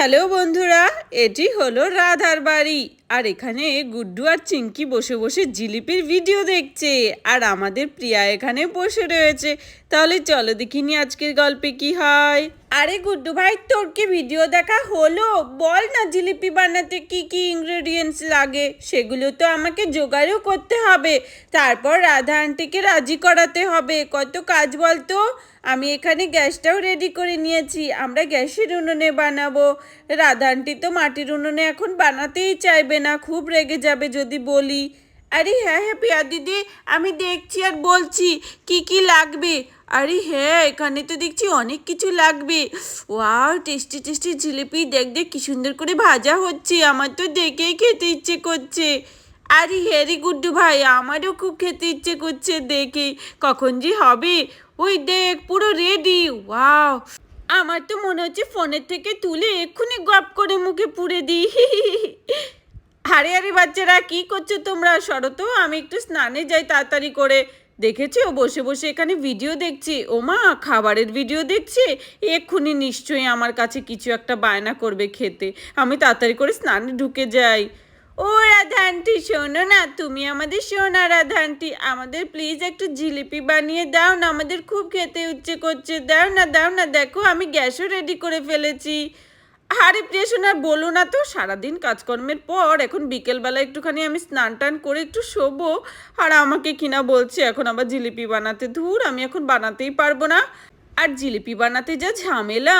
Hello বন্ধুরা এটি হলো রাধার বাড়ি। আর এখানে গুড্ডু আর চিঙ্কি বসে বসে জিলিপির ভিডিও দেখছে, আর আমাদের প্রিয়া এখানে বসে রয়েছে। তাহলে চলো দেখিনি আজকের গল্পে কি হয়? আরে গুড্ডু ভাই, তোর কি ভিডিও দেখা হলো? বল না জিলিপি বানাতে কি কি ইনগ্রেডিয়েন্টস লাগে, সেগুলো তো আমাকে জোগাড়ও করতে হবে। তারপর রাধা আন্টিকে রাজি করাতে হবে। কত কাজ বলতো? আমি এখানে গ্যাসটাও রেডি করে নিয়েছি, আমরা গ্যাসের উনুনে বানাবো। রাধা আন্টি তো মাটির উনুনে এখন বানাতেই চাইবে না, খুব রেগে যাবে যদি বলি। আরে হ্যাঁ হ্যাঁ পিয়া দিদি, আমি দেখছি আর বলছি, কি কি লাগবে? আরে হ্যাঁ এখানে তো দেখছি অনেক কিছু লাগবে। ওয়াও, টেস্টি টেস্টি জিলিপি, দেখ দেখ, কি সুন্দর করে ভাজা হচ্ছে, আমার তো দেখেই খেতে ইচ্ছে করছে। আরে হ্যারি গুড্ডু ভাই, আমারও খুব খেতে ইচ্ছে করছে, দেখে কখন যে হবে। ওই দেখ, পুরো রেডি ওয়াও। আমার তো মনে হচ্ছে ফোনের থেকে তুলে এক্ষুনি গপ করে মুখে পুড়ে দিই। আরে আরে বাচ্চারা, কি করছ তোমরা? সরো তো, আমি একটু স্নানে যাই তাড়াতাড়ি করে। দেখেছি? ও বসে বসে এখানে ভিডিও দেখছি। ও মা খাবারের ভিডিও দেখছে? এক্ষুনি নিশ্চয়ই আমার কাছে কিছু একটা বায়না করবে খেতে। আমি তাড়াতাড়ি করে স্নানে ঢুকে যাই। ও রাধা আন্টি শোনো না, তুমি আমাদের শোনা রাধা আন্টি আমাদের প্লিজ একটু জিলিপি বানিয়ে দাও না, আমাদের খুব খেতে ইচ্ছে করছে। দাও না দাও না, দেখো আমি গ্যাসও রেডি করে ফেলেছি। আরে প্রিয় সোনা, বলো না তো, সারাদিন কাজকর্মের পর এখন বিকেলবেলা একটুখানি আমি স্নান টান করে একটু শোবো। আর আমাকে কিনা বলছে, এখন আবার জিলিপি বানাতে ধুর, আমি এখন বানাতেই পারব না। আর জিলিপি বানাতে যা ঝামেলা।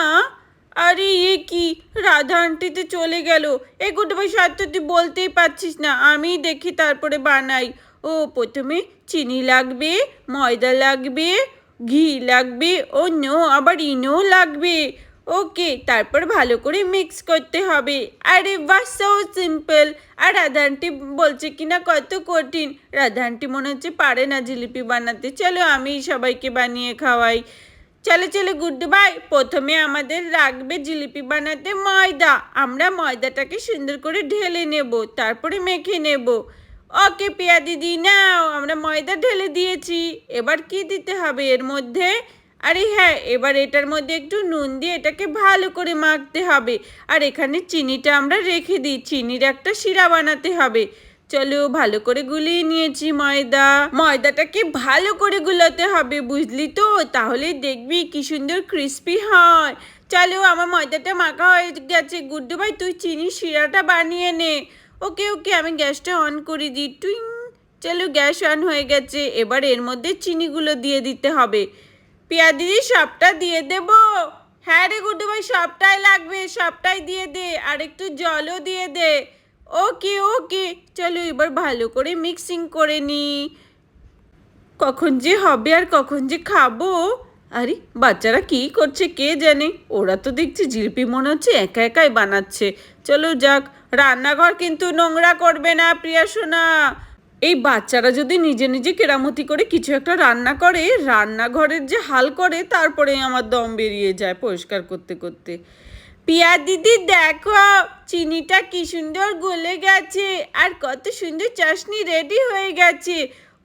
আরে এ কি? রাধা আন্টিতে চলে গেল। এ গুড ভাই সত্য তুই বলতেই পারছিস না আমি দেখি তারপরে বানাই। ও, প্রথমে চিনি লাগবে, ময়দা লাগবে, ঘি লাগবে ও নো আবার ইনো লাগবে। ওকে, তারপর ভালো করে মিক্স করতে হবে। আরে বাহ সো সিম্পল আর রাধা আন্টি বলছে কিনা কত কঠিন। রাধা আন্টি মনে হচ্ছে পারে না জিলিপি বানাতে। চলো আমি সবাইকে বানিয়ে খাওয়াই। চলো চলো গুড্ডু ভাই প্রথমে আমাদের লাগবে জিলিপি বানাতে ময়দা। আমরা ময়দাটাকে সুন্দর করে ঢেলে নেব, তারপরে মেখে নেব। ওকে পিয়া দিদি, নাও, আমরা ময়দা ঢেলে দিয়েছি। এবার কি দিতে হবে এর মধ্যে? আরে হ্যাঁ এবার এটার মধ্যে একটু নুন দিয়ে এটাকে ভালো করে মাখতে হবে। আর এখানে চিনিটা আমরা রেখে দিই, চিনির একটা শিরা বানাতে হবে। চলো ভালো করে গুলিয়ে নিয়েছি ময়দা। ময়দাটাকে ভালো করে গুলাতে হবে বুঝলি তো? তাহলে দেখবি কি সুন্দর ক্রিস্পি হয়। চলো আমার ময়দাটা মাখা হয়ে গেছে। গুড্ডু ভাই, তুই চিনি শিরাটা বানিয়ে নে। ওকে ওকে, আমি গ্যাসটা অন করে দিই। টুইং। চলো গ্যাস অন হয়ে গেছে। এবার এর মধ্যে চিনিগুলো দিয়ে দিতে হবে। পিয়া দিদি সবটা দিয়ে দেব। হ্যাঁ রে গুড্ডু ভাই, সবটাই লাগবে। সবটাই দিয়ে দে। আর একটু জলও দিয়ে দে। ওকে ওকে। চলো এবার ভালো করে মিক্সিং করে নি। কখন যে হবে আর কখন যে খাব? আরে, বাচ্চারা কি করছে কে জানে? ওরা তো দেখছি জিলিপি মনে হচ্ছে একা একাই বানাচ্ছে। চলো যাক, রান্নাঘর কিন্তু নোংরা করবে না, প্রিয়া সোনা। এই বাচ্চারা যদি নিজে নিজে কেরামতি করে কিছু একটা রান্না করে, রান্নাঘরের যে হাল করে তারপরে আমার দম বেরিয়ে যায় পরিষ্কার করতে করতে। পিয়া দিদি, দেখো, চিনিটা কি সুন্দর গলে গেছে আর কত সুন্দর চাশনি রেডি হয়ে গেছে।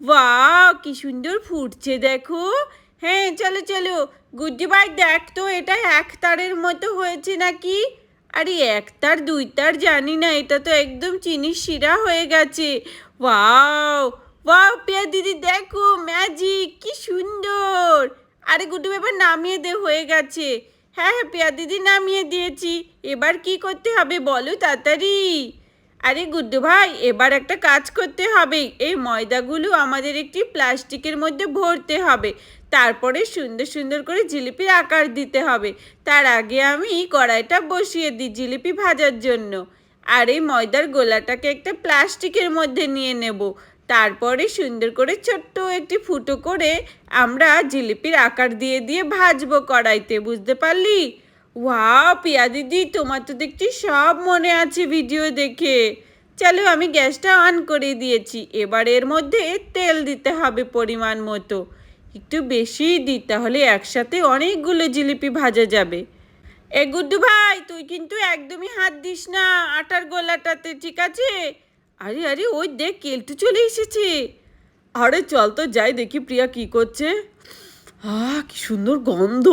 বাহ কি সুন্দর ফুটছে, দেখো। হ্যাঁ চলো চলো। গুড্ডি ভাই, দেখ তো, এটা এক তারের মতো হয়েছে নাকি? আরে, এক তার, দুই তার, জানি না, এটা তো একদম চিনির শিরা হয়ে গেছে। ওয়াও ওয়াও পিয়া দিদি, দেখো ম্যাজিক কি সুন্দর। আরে, গুড্ডু এবার নামিয়ে দে, হয়ে গেছে। হ্যাঁ হ্যাঁ পিয়া দিদি নামিয়ে দিয়েছি। এবার কি করতে হবে বলো তাড়াতাড়ি? আরে গুড্ডু ভাই, এবার একটা কাজ করতে হবে। এই ময়দাগুলো আমাদের একটি প্লাস্টিকের মধ্যে ভরতে হবে। তারপরে সুন্দর সুন্দর করে জিলিপির আকার দিতে হবে। তার আগে আমি কড়াইটা বসিয়ে দিই জিলিপি ভাজার জন্য। আর এই ময়দার গোলাটাকে একটা প্লাস্টিকের মধ্যে নিয়ে নেব। তারপরে সুন্দর করে ছোট্ট একটি ফুটো করে আমরা জিলিপির আকার দিয়ে দিয়ে ভাজবো কড়াইতে, বুঝতে পারলি? ওয়া পিয়া দিদি, তোমার তো দেখছি সব মনে আছে ভিডিও দেখে। চলো আমি গ্যাসটা অন করে দিয়েছি, এবার এর মধ্যে তেল দিতে হবে পরিমাণ মতো। একটু বেশি দিই তাহলে একসাথে অনেকগুলো জিলিপি ভাজা যাবে। এ গুড্ডু ভাই, তুই কিন্তু একদমই হাত দিস না, আটার গোলাটাতে, ঠিক আছে? আরে আরে, ওই দেখ, কেলটু চলে এসেছে। আরে, চল তো যাই, দেখি প্রিয়া কি করছে। আহ, কি সুন্দর গন্ধ।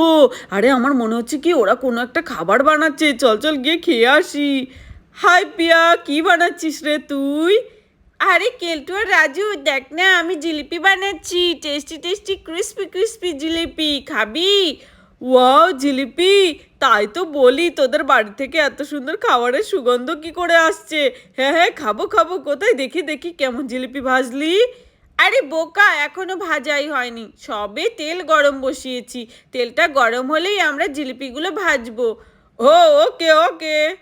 আরে, আমার মনে হচ্ছে কি ওরা কোনো একটা খাবার বানাচ্ছে। চল চল, গিয়ে খেয়ে আসি। হাই প্রিয়া, কি বানাচ্ছিস রে তুই? আরে, কেলটু আর রাজু, দেখ না, আমি জিলিপি বানাচ্ছি। Tasty tasty, crispy crispy jalebi. খাবি? ওয়াও, জিলিপি, তাই তো বলি, তোদের বাড়ি থেকে এত সুন্দর খাবারের সুগন্ধ কি করে আসছে? হ্যাঁ হ্যাঁ খাব খাব, কোথায়? দেখি দেখি, কেমন জিলিপি ভাজলি? আরে, বোকা, এখনও ভাজাই হয়নি। সবে তেল গরম বসিয়েছি। তেলটা গরম হলেই আমরা জিলিপিগুলো ভাজবো। ও, ওকে ওকে।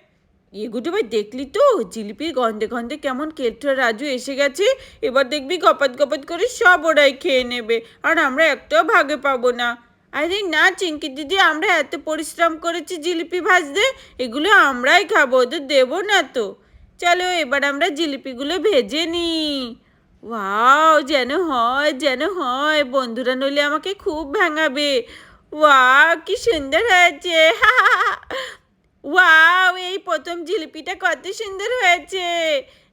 এগুলো ভাই, দেখলি তো? জিলিপির গন্ধে গন্ধে কেমন কেলটা রাজু এসে গেছে। এবার দেখবি গপাত গপাত করে সব ওরাই খেয়ে নেবে। আর আমরা একটাও ভাগে পাবো না। আরে না চিঙ্কি দিদি, আমরা এত পরিশ্রম করেছি জিলিপি ভাজতে, এগুলো আমরাই খাব, ওদের দেবো না তো। চলো, এবার আমরা জিলিপিগুলো ভেজে নিই। ওয়াও, যেন হয় যেন হয়, বন্ধুরা নইলে আমাকে খুব ভাঙাবে। ওয়া কি সুন্দর হয়েছে। ওয়াও, এই প্রথম জিলিপিটা কত সুন্দর হয়েছে।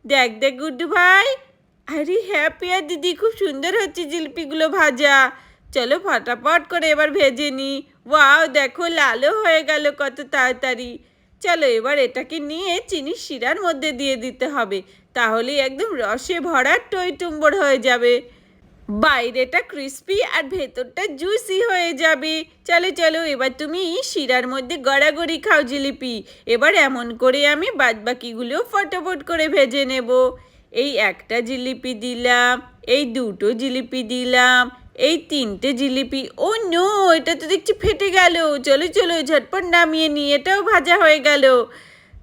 দেখ দেখ, গুড্ডু ভাই। আরে হ্যাঁ পিয়া দিদি, খুব সুন্দর হচ্ছে জিলিপিগুলো ভাজা। চলো ফটাফট করে এবার ভেজে নিই। ওয়াও, দেখো লালও হয়ে গেল কত তাড়াতাড়ি। চলো এবার এটাকে নিয়ে চিনি শিরার মধ্যে দিয়ে দিতে হবে। তাহলে একদম রসে ভরা টই টুম্বর হয়ে যাবে। বাইরেটা ক্রিস্পি আর ভেতরটা জুসি হয়ে যাবে। চলো চলো, এবার তুমি শিরার মধ্যে গড়াগড়ি খাও জিলিপি। এবার এমন করে আমি বাদবাকিগুলো ফটাফট করে ভেজে নেব। এই একটা জিলিপি দিলাম, এই দুটো জিলিপি দিলাম এই তিনটে জিলিপি। ও নো, এটা তো দেখছি ফেটে গেল। চলো চলো, ঝটপট নামিয়ে নি এটাও ভাজা হয়ে গেল।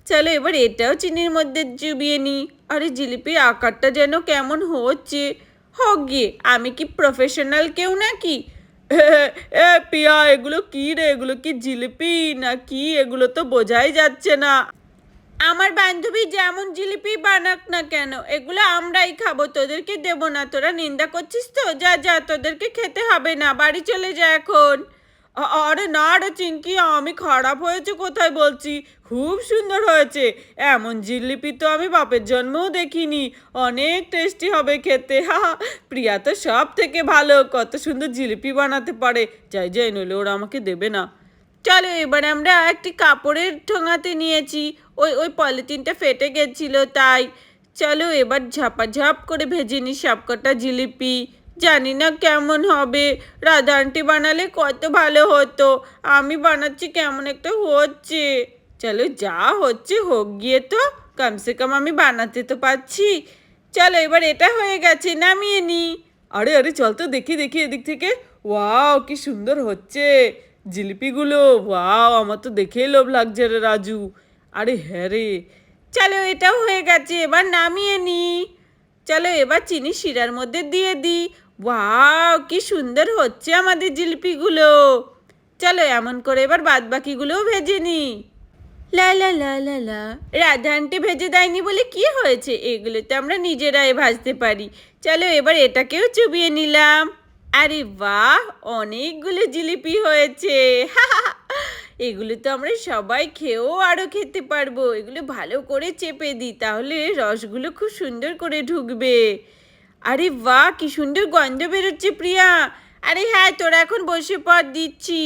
চলো, এবার এটাও চিনির মধ্যে চুবিয়ে নিই। আরে জিলিপির আকারটা যেন কেমন হচ্ছে। হোক গিয়ে আমি কি প্রফেশনাল কেউ নাকি? এ, পিয়া, এগুলো কি রে? এগুলো কি জিলিপি? না কি? এগুলো তো বোঝাই যাচ্ছে না। আমার বান্ধবী যেমন জিলিপি বানাক না কেন, এগুলো আমরাই খাব, তোদেরকে দেবো না। তোরা নিন্দা করছিস তো? যা যা, তোদেরকে খেতে হবে না, বাড়ি চলে যা এখন। আরে না রে চিঙ্কি আমি খারাপ হয়েছে কোথায় বলছি? খুব সুন্দর হয়েছে। এমন জিলিপি তো আমি বাপের জন্মও দেখিনি। অনেক টেস্টি হবে খেতে। হা। প্রিয়া তো সব থেকে ভালো। কত সুন্দর জিলিপি বানাতে পারে। যাই যাই, নইলে ওরা আমাকে দেবে না। চলো এবার আমরা একটি কাপড়ের ঠোঙাতে নিয়েছি। ওই ওই পলিথিনটা ফেটে গেছিল তাই। চলো এবার ঝাপাঝাপ করে ভেজে নিই সবকটা জিলিপি। জানি না কেমন হবে। রাধা আন্টি বানালে কত ভালো হতো। আমি বানাচ্ছি কেমন একটা হচ্ছে। চলো যা হচ্ছে হোক গিয়ে তো। কমসে কম আমি বানাতে তো পারছি। চলো এবার এটা হয়ে গেছে, নামিয়ে নি আরে আরে, চল তো দেখি দেখি এদিক থেকে। ওয়াও, কি সুন্দর হচ্ছে। জিলিপিগুলো, ওয়াও, আমার তো দেখেই লোভ লাগছে রে রাজু। আরে হ্যাঁ রে। চলো এটাও হয়ে গেছে, এবার নামিয়ে নি। চলো এবার চিনি শিরার মধ্যে দিয়ে দিই ওয়াও, কি সুন্দর হচ্ছে আমাদের জিলিপিগুলো। চলো এমন করে এবার বাদ বাকিগুলোও ভেজে নিই লা লা লা লা লা। রাধা আন্টি ভেজে দেয়নি বলে কি হয়েছে? এগুলো তো আমরা নিজেরাই ভাজতে পারি। চলো এবার এটাকেও চুবিয়ে নিলাম। আরে বাহ, অনেকগুলো জিলিপি হয়েছে। এগুলো তো আমরা সবাই খেয়েও আরও খেতে পারব। এগুলো ভালো করে চেপে দিই, তাহলে রসগুলো খুব সুন্দর করে ঢুকবে। আরে বাহ, কি সুন্দর গন্ধ বেরোচ্ছে, প্রিয়া। আরে হ্যাঁ তোরা এখন বসে পর দিচ্ছি।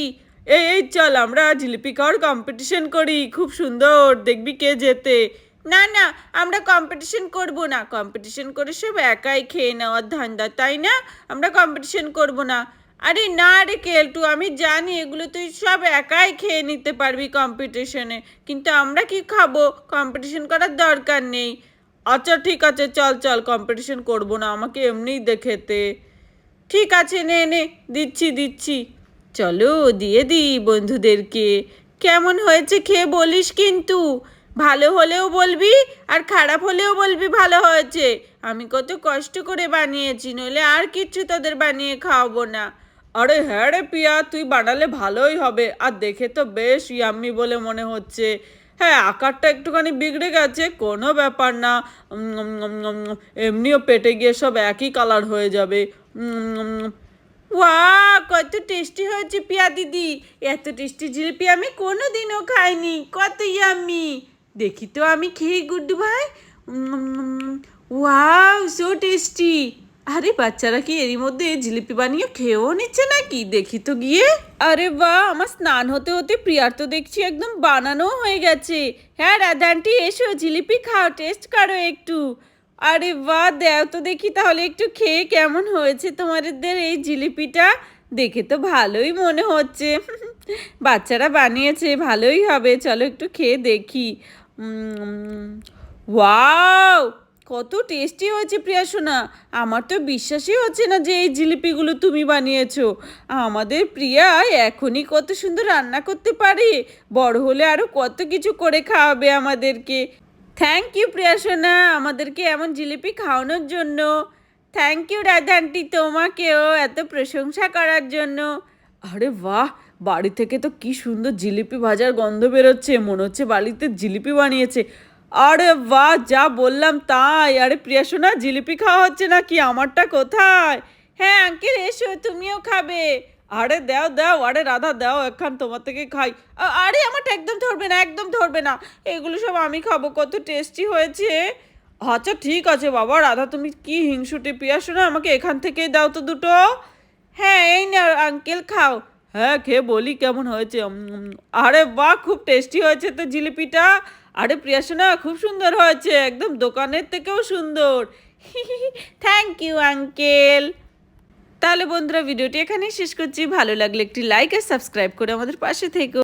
এই চল, আমরা জিলিপি খাওয়ার কম্পিটিশন করি। খুব সুন্দর, দেখবি কে যেতে না না, আমরা কম্পিটিশন করব না। কম্পিটিশন করে সব একাই খেয়ে নেওয়ার ধান্দা, তাই না? আমরা কম্পিটিশন করব না। আরে না রে কেলটু, আমি জানি এগুলো তুই সব একাই খেয়ে নিতে পারবি কম্পিটিশনে কিন্তু আমরা কি খাব? কম্পিটিশন করার দরকার নেই। আচ্ছা ঠিক আছে, চল চল কম্পিটিশন করব না, আমাকে এমনিই দেখেতে। ঠিক আছে, নে নে, দিচ্ছি দিচ্ছি। চলো, দিয়ে দিই বন্ধুদেরকে। কেমন হয়েছে খেয়ে বলিস কিন্তু। ভালো হলেও বলবি আর খারাপ হলেও বলবি ভালো হয়েছে। আমি কত কষ্ট করে বানিয়েছি, নইলে আর কিচ্ছু তোদের বানিয়ে খাওয়াবো না। আরে হ্যাঁ রে পিয়া, তুই বানালে ভালোই হবে। আর দেখে তো বেশ ইয়াম্মি বলে মনে হচ্ছে। হ্যাঁ আকারটা একটুখানি বিগড়ে গেছে, কোনো ব্যাপার না। এমনিও পেটে গিয়ে সব একই কালার হয়ে যাবে। ওয়া কত টেস্টি হয়েছে পিয়া দিদি। এত টেস্টি জিলিপি আমি কোনো দিনও খাইনি, কত ইয়াম্মি দেখি তো আমি খেয়ে, গুড্ডু ভাই। ওয়াও সো টেস্টি আরে, বাচ্চারা কি এরই মধ্যে জিলিপি বানিয়ে খেয়েও নিচ্ছে নাকি? দেখি তো গিয়ে। আরে বাহ, আমার স্নান হতে হতে প্রিয়ার তো দেখছি একদম বানানো হয়ে গেছে। হ্যাঁ রাধানটি এসো, জিলিপি খাও টেস্ট করো একটু। আরে বাহ, দেও তো দেখি তাহলে একটু খেয়ে কেমন হয়েছে তোমাদের এই জিলিপিটা। দেখে তো ভালোই মনে হচ্ছে। বাচ্চারা বানিয়েছে, ভালোই হবে। চলো একটু খেয়ে দেখি। ওয়াও, কত টেস্টি হয়েছে প্রিয়া সোনা। আমার তো বিশ্বাসই হচ্ছে না যে এই জিলিপিগুলো তুমি বানিয়েছো। আমাদের প্রিয়া এখনই কত সুন্দর রান্না করতে পারে। বড় হলে আরও কত কিছু করে খাওয়াবে আমাদেরকে। থ্যাংক ইউ প্রিয়া সোনা, আমাদেরকে এমন জিলিপি খাওয়ানোর জন্য। থ্যাংক ইউ রাধা আন্টি তোমাকেও এত প্রশংসা করার জন্য। আরে বাহ বাড়ি থেকে তো কি সুন্দর জিলিপি ভাজার গন্ধ বেরোচ্ছে, মনে হচ্ছে বাড়িতে জিলিপি বানিয়েছে। আরে বাহ, যা বললাম তাই। আরে প্রিয়া সোনা, জিলিপি খাওয়া হচ্ছে নাকি? আমারটা কোথায়? হ্যাঁ আঙ্কেল, এসো, তুমিও খাবে। আরে দাও দাও, আরে রাধা, দাও এখান তোমার থেকে খাই। আরে আমারটা একদম ধরবে না, একদম ধরবে না। এগুলো সব আমি খাব, কত টেস্টি হয়েছে। আচ্ছা ঠিক আছে বাবা, রাধা, তুমি কি হিংসুটি পিয়া শোনা আমাকে এখান থেকেই দাও তো দুটো। হ্যাঁ এই না আঙ্কেল, খাও। হ্যাঁ খেয়ে বলি কেমন হয়েছে। আরে বাহ, খুব টেস্টি হয়েছে তো জিলিপিটা। আরে প্রিয়াসনা, খুব সুন্দর হয়েছে। একদম দোকানের থেকেও সুন্দর। থ্যাংক ইউ আঙ্কেল তাহলে বন্ধুরা, ভিডিওটি এখানেই শেষ করছি। ভালো লাগলে একটি লাইক আর সাবস্ক্রাইব করে আমাদের পাশে থেকো।